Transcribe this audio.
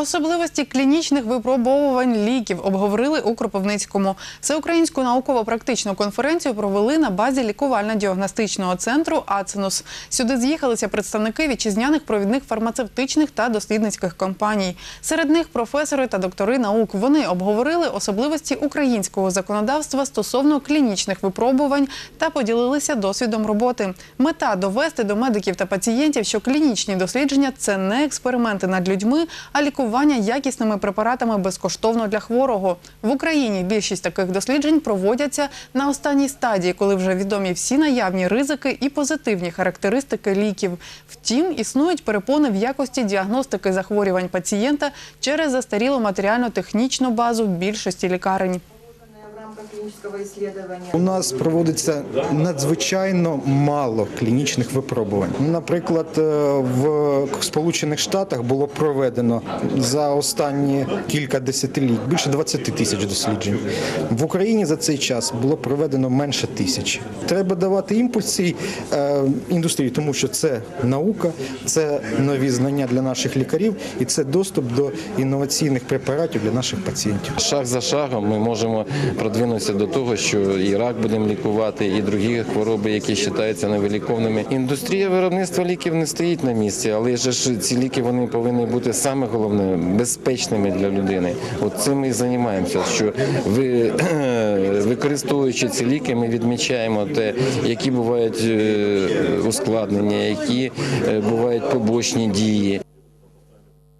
Особливості клінічних випробовувань ліків обговорили у Кропивницькому. Всеукраїнську науково-практичну конференцію провели на базі лікувально-діагностичного центру «Ацинус». Сюди з'їхалися представники вітчизняних провідних фармацевтичних та дослідницьких компаній. Серед них професори та доктори наук. Вони обговорили особливості українського законодавства стосовно клінічних випробувань та поділилися досвідом роботи. Мета довести до медиків та пацієнтів, що клінічні дослідження це не експерименти над людьми, а лікування якісними препаратами безкоштовно для хворого. В Україні більшість таких досліджень проводяться на останній стадії, коли вже відомі всі наявні ризики і позитивні характеристики ліків. Втім, існують перепони в якості діагностики захворювань пацієнта через застарілу матеріально-технічну базу більшості лікарень. Клинического исследования. У нас проводиться надзвичайно мало клінічних випробувань. Наприклад, е, в Сполучених Штатах було проведено за останні кілька десятиліть більше 20 тисяч досліджень. В Україні за цей час було проведено менше тисячі. Треба давати імпульс цій е, індустрії, тому що це наука, це нові знання для наших лікарів і це доступ до інноваційних препаратів для наших пацієнтів. Шаг за шагом ми можемо продвинутися до того, що і рак будемо лікувати, і другі хвороби, які вважаються невиліковними. Індустрія виробництва ліків не стоїть на місці, але ж ці ліки вони повинні бути саме головне безпечними для людини. От цим ми і займаємося. Що ви використовуючи ці ліки, ми відмічаємо те, які бувають е, ускладнення, які е, бувають побочні дії.